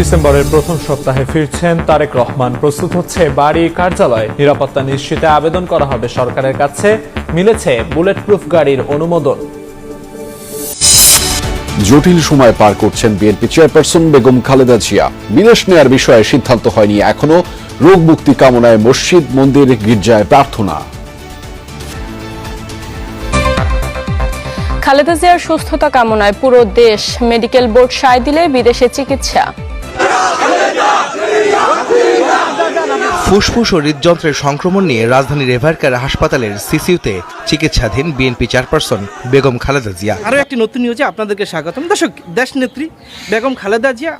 ডিসেম্বরের প্রথম সপ্তাহে ফিরছেন তারেক রহমান। প্রস্তুত হচ্ছে বাড়ি কার্যালয়। নিরাপত্তা নিশ্চিতে আবেদন করা হবে সরকারের কাছে। মিলেছে বুলেট প্রুফ গাড়ির অনুমোদন। জটিল সময় পার করছেন বিএনপি চেয়ারপারসন বেগম খালেদা জিয়া। বিদেশ নেয়ার বিষয়ে সিদ্ধান্ত হয়নি এখনও রোগ মুক্তি কামনায় মসজিদ মন্দির গির্জায় প্রার্থনা। খালেদা জিয়ার সুস্থতা কামনায় পুরো দেশ মেডিকেল বোর্ড সায় দিলে বিদেশে চিকিৎসা। ফুসফুস ও হৃদযন্ত্রের সংক্রমণ নিয়ে রাজধানীর রেভারকার হাসপাতালের সিসিউতে চিকিৎসাধীন বিএনপি চেয়ারপারসন বেগম খালেদা জিয়া। আরও একটি নতুন নিউজে আপনাদেরকে স্বাগতম। দর্শক দেশ নেত্রী বেগম খালেদা জিয়া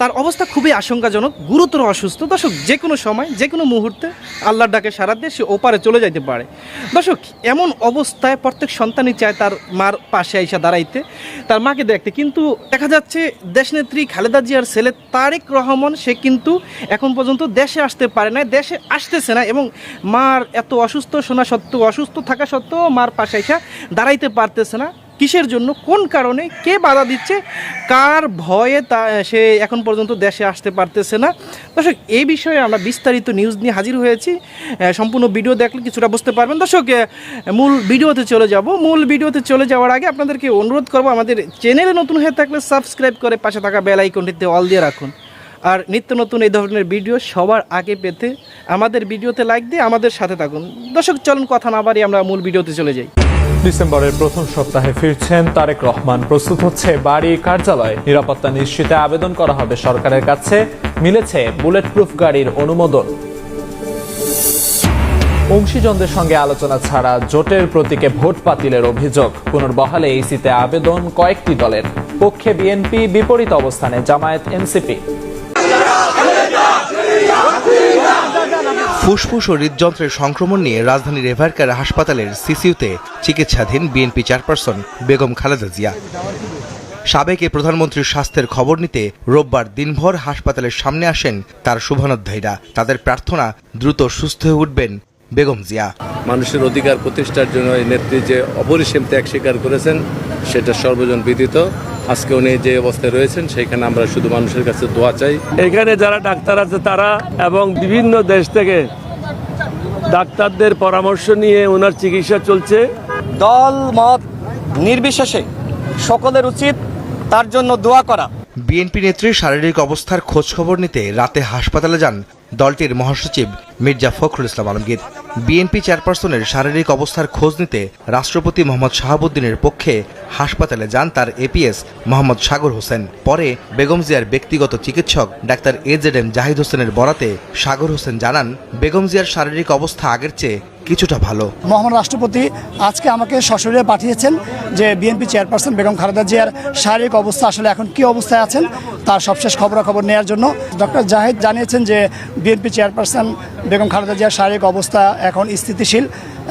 তার অবস্থা খুবই আশঙ্কাজনক, গুরুতর অসুস্থ। দর্শক যে কোনো সময় যে কোনো মুহূর্তে আল্লাহর ডাকে সারা দিয়ে সে ওপারে চলে যাইতে পারে। দর্শক, এমন অবস্থায় প্রত্যেক সন্তানই চায় তার মার পাশে আইসা দাঁড়াইতে, তার মাকে দেখতে। কিন্তু দেখা যাচ্ছে, দেশনেত্রী খালেদা জিয়ার ছেলে তারেক রহমান, সে কিন্তু এখন পর্যন্ত দেশে আসতে পারে না দেশে আসতেছে না এবং মার এত অসুস্থ, শোনা সত্ত্বেও, অসুস্থ থাকা সত্ত্বেও মার পাশে আইসা দাঁড়াইতে পারতেছে না। কিসের জন্য, কোন কারণে, কে বাধা দিচ্ছে, কার ভয়ে তা, সে এখন পর্যন্ত দেশে আসতে পারতেছে না। দর্শক এই বিষয়ে আমরা বিস্তারিত নিউজ নিয়ে হাজির হয়েছি। সম্পূর্ণ ভিডিও দেখলে কিছুটা বুঝতে পারবেন। দর্শক মূল ভিডিওতে চলে যাব। মূল ভিডিওতে চলে যাওয়ার আগে আপনাদেরকে অনুরোধ করব, আমাদের চ্যানেলে নতুন হয়ে থাকলে সাবস্ক্রাইব করে পাশে থাকা বেল আইকনটিতে অল দিয়ে রাখুন। আর নিত্য নতুন এই ধরনের ভিডিও সবার আগে পেতে আমাদের ভিডিওতে লাইক দিয়ে আমাদের সাথে থাকুন। দর্শক, চলুন, কথা না বাড়িয়ে আমরা মূল ভিডিওতে চলে যাই। ডিসেম্বরের প্রথম সপ্তাহে ফিরছেন তারেক রহমান। প্রস্তুত হচ্ছে বাড়ি কার্যালয়। নিরাপত্তা নিশ্চিতে আবেদন করা হবে সরকারের কাছে। মিলেছে বুলেট প্রুফ গাড়ির অনুমোদন। অংশীজনদের সঙ্গে আলোচনা ছাড়া জোটের প্রতীকে ভোট বাতিলের অভিযোগ। পুনর্বহালে এইসিতে আবেদন কয়েকটি দলের। পক্ষে বিএনপি বিপরীত অবস্থানে জামায়াত এনসিপি ফুসফুস ও হৃদযন্ত্রের সংক্রমণ নিয়ে রাজধানীর এভারকার হাসপাতালের সিসিউতে চিকিৎসাধীন বিএনপি চেয়ারপারসন বেগম খালেদা জিয়া। সাবেক প্রধানমন্ত্রীর স্বাস্থ্যের খবর নিতে রোববার দিনভর হাসপাতালের সামনে আসেন তার শুভানুধ্যায়ীরা। তাদের প্রার্থনা, দ্রুত সুস্থ হয়ে উঠবেন বেগম জিয়া। মানুষের অধিকার প্রতিষ্ঠার জন্য এই নেত্রী যে অপরিসীম ত্যাগ স্বীকার করেছেন, সেটা সর্বজন বিদিত। আজকে উনি যে অবস্থায় রয়েছেন সেখানে আমরা শুধু মানুষের কাছে দোয়া চাই। এখানে যারা ডাক্তার আছে তারা এবং বিভিন্ন দেশ থেকে ডাক্তারদের পরামর্শ নিয়ে ওনার চিকিৎসা চলছে। দল মত নির্বিশেষে সকলের উচিত তার জন্য দোয়া করা। বিএনপি নেত্রীর শারীরিক অবস্থার খোঁজ খবর নিতে রাতে হাসপাতালে যান দলটির মহাসচিব মির্জা ফখরুল ইসলাম আলমগীর। বিএনপি চেয়ারপারসনের শারীরিক অবস্থার খোঁজ নিতে রাষ্ট্রপতি মোহাম্মদ শাহাবুদ্দিনের পক্ষে হাসপাতালে যান তার এপিএস মোহাম্মদ সাগর হোসেন। পরে বেগম জিয়ার ব্যক্তিগত চিকিৎসক doctor A Z M Zahid হোসেনের বরাতে সাগর হোসেন জানান, বেগম জিয়ার শারীরিক অবস্থা আগের চেয়ে কিছুটা ভালো। মহামান্য রাষ্ট্রপতি আজকে আমাকে সশরীরে পাঠিয়েছেন যে বিএনপি চেয়ারপারসন বেগম খালেদা জিয়ার শারীরিক অবস্থা আসলে এখন কি অবস্থায় আছেন তার সবশেষ খবরাখবর নেওয়ার জন্য। ডক্টর জাহিদ জানিয়েছেন যে বিএনপি চেয়ারপারসন বেগম খালেদা জিয়ার শারীরিক অবস্থা এখন স্থিতিশীল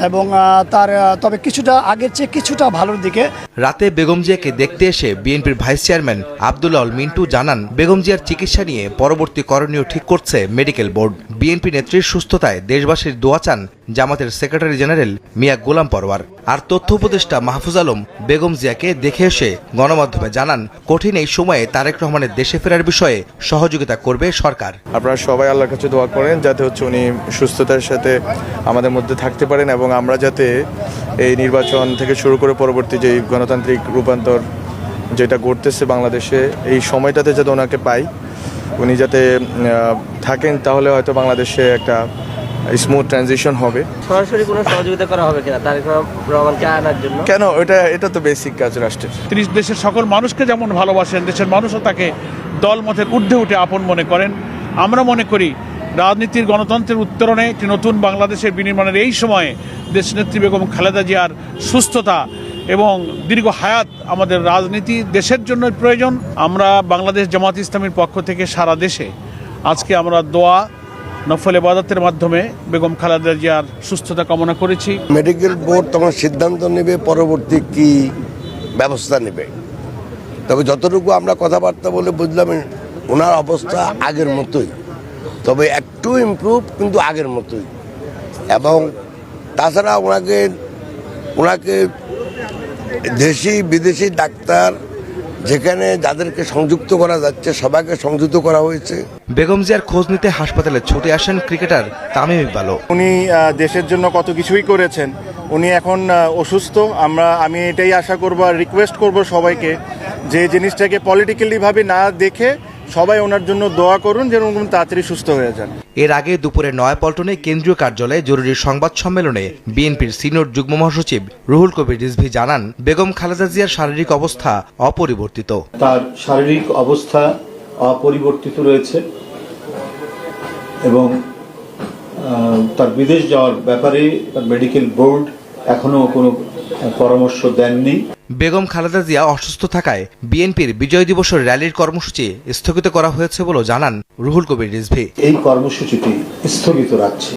এবং তার তবে কিছুটা আগের চেয়ে কিছুটা ভালোর দিকে। রাতে বেগম জিয়াকে দেখতে এসে বিএনপির ভাইস চেয়ারম্যান আব্দুল্লাহ মিন্টু জানান বেগম জিয়ার চিকিৎসা নিয়ে পরবর্তী করণীয় ঠিক করছে মেডিকেল বোর্ড। বিএনপি নেত্রীর সুস্থতায় দেশবাসীর দোয়া চান জামাতের সেক্রেটারি জেনারেল মিয়া গোলাম পরওয়ার। আর তথ্য উপদেষ্টা মাহফুজ আলম বেগম জিয়াকে দেখে এসে গণমাধ্যমে জানান, কঠিন এই সময়ে তারেক রহমানের দেশে ফেরার বিষয়ে সহযোগিতা করবে সরকার। আপনারা সবাই আল্লাহর কাছে দোয়া করেন যাতে হচ্ছে উনি সুস্থতার সাথে আমাদের মধ্যে থাকতে পারেন এবং আমরা যাতে এই নির্বাচন থেকে শুরু করে পরবর্তী যে গণতান্ত্রিক রূপান্তর যেটা ঘটতেছে বাংলাদেশে, এই সময়টাতে যাতে ওনাকে পাই, উনি যাতে থাকেন, তাহলে হয়তো বাংলাদেশে একটা স্মুথ ট্রানজিশন হবে। সরাসরি কোনো সহযোগিতা করা হবে কিনা? তারেক রহমানকে আনার জন্য? কেন? এটা এটা তো বেসিক কাজ রাষ্ট্রের। তিনি দেশের সকল মানুষকে যেমন ভালোবাসেন দেশের মানুষও তাকে দলমতের ঊর্ধ্বে উঠে আপন মনে করেন। আমরা মনে করি রাজনীতির গণতন্ত্রের উত্তরণে একটি নতুন বাংলাদেশের বিনির্মাণের এই সময়ে দেশনেত্রী বেগম খালেদা জিয়ার সুস্থতা এবং দীর্ঘ হায়াত আমাদের রাজনীতি দেশের জন্য প্রয়োজন। আমরা বাংলাদেশ জামাত ইসলামীর পক্ষ থেকে সারা দেশে আজকে আমরা দোয়া নফল এবাদতের মাধ্যমে বেগম খালেদা জিয়ার সুস্থতা কামনা করেছি। মেডিকেল বোর্ড তখন সিদ্ধান্ত নেবে পরবর্তী কি ব্যবস্থা নেবে। তবে যতটুকু আমরা কথাবার্তা বলে বুঝলাম, ওনার অবস্থা আগের মতোই। তবে একটু ইমপ্রুভ কিন্তু আগের মতোই। এবং তাছাড়া ওনাকে ওনাকে দেশি, বিদেশি ডাক্তার যেখানে যাদেরকে সংযুক্ত করা যাচ্ছে সবাইকে সংযুক্ত করা হয়েছে। বেগম জিয়ার খোঁজ নিতে হাসপাতালে ছুটে আসেন ক্রিকেটার তামিম ইকবালও। উনি দেশের জন্য কত কিছুই করেছেন। উনি এখন অসুস্থ। আমরা আমি এটাই আশা করব আর রিকোয়েস্ট করব সবাইকে যে জিনিসটাকে পলিটিক্যালিভাবে না দেখে সবাই ওনার জন্য দোয়া করুন যেন উনি তাড়াতাড়ি সুস্থ হয়ে যান। এর আগে দুপুরে নয়াপল্টনে কেন্দ্রীয় কার্যালয়ে জরুরি সংবাদ সম্মেলনে বিএনপির সিনিয়র যুগ্ম মহাসচিব রুহুল কবির রিজভি জানান বেগম খালেদা জিয়ার শারীরিক অবস্থা অপরিবর্তিত। তার শারীরিক অবস্থা অপরিবর্তিত রয়েছে এবং তার বিদেশ যাওয়ার ব্যাপারে তার মেডিকেল বোর্ড এখনও কোনো পরামর্শ দেননি। বেগম খালেদা জিয়া অসুস্থ থাকায় বিএনপির বিজয় দিবসের র্যালির কর্মসূচি স্থগিত করা হয়েছে বলে জানান রুহুল কবির রিজভি। এই কর্মসূচিটি স্থগিত রাখছে।